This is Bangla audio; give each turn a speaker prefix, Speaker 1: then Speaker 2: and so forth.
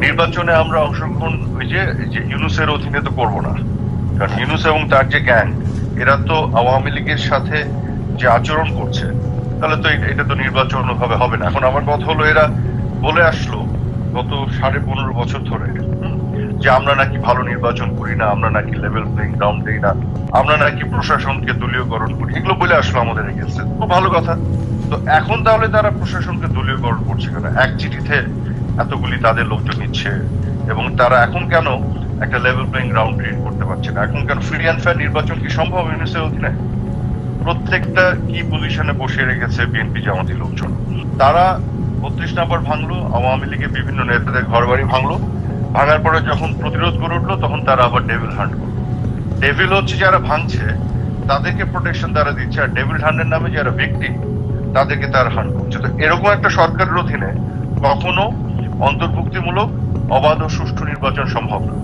Speaker 1: নির্বাচনে আমরা অংশগ্রহণ, ওই যে ইউনুসের অধীনে তো করব না। কারণ ইউনুস এবং তার যে গ্যাং এরা তো আওয়ামী লীগের সাথে যে আচরণ করছে, তাহলে তো এটা- তো নির্বাচন ভাবে হবে না। এখন আমার কথা হলো, এরা বলে আসলো গত সাড়ে পনেরো বছর ধরে যে আমরা নাকি ভালো নির্বাচন করি না, আমরা নাকি লেভেল প্লেইং গ্রাউন্ড দিই না, আমরা নাকি প্রশাসনকে দলীয়করণ করি। এগুলো বলে আসলো আমাদের এগেন্সে খুব ভালো কথা। তো এখন তাহলে তারা প্রশাসনকে দলীয়করণ করছে কেন? এক চিঠিতে এতগুলি তাদের লোকজন নিচ্ছে এবং তারা এখন কেন একটা লেভেল প্লেইং গ্রাউন্ড ক্রিয়েট করতে পারছে না? এখন কেন ফ্রি অ্যান্ড ফেয়ার নির্বাচন কি সম্ভব ইউনিসের অধীনে? প্রত্যেকটা কি পজিশনে বসে রেখেছে বিএনপি জামাতি লোকজন। তারা বত্রিশ নাম্বার ভাঙলো, আওয়ামী লীগের বিভিন্ন নেতাদের ঘর বাড়ি ভাঙলো। ভাঙার পরে যখন প্রতিরোধ গড়ে উঠল, তখন তারা আবার ডেভিল হান্ট করল। ডেভিল হচ্ছে যারা ভাঙছে, তাদেরকে প্রোটেকশন তারা দিচ্ছে, আর ডেভিল হান্টের নামে যারা ব্যক্তি তাদেরকে তারা হান্ট করছে। তো এরকম একটা সরকারের অধীনে কখনো অন্তর্ভুক্তিমূলক অবাধ ও সুষ্ঠু নির্বাচন সম্ভব।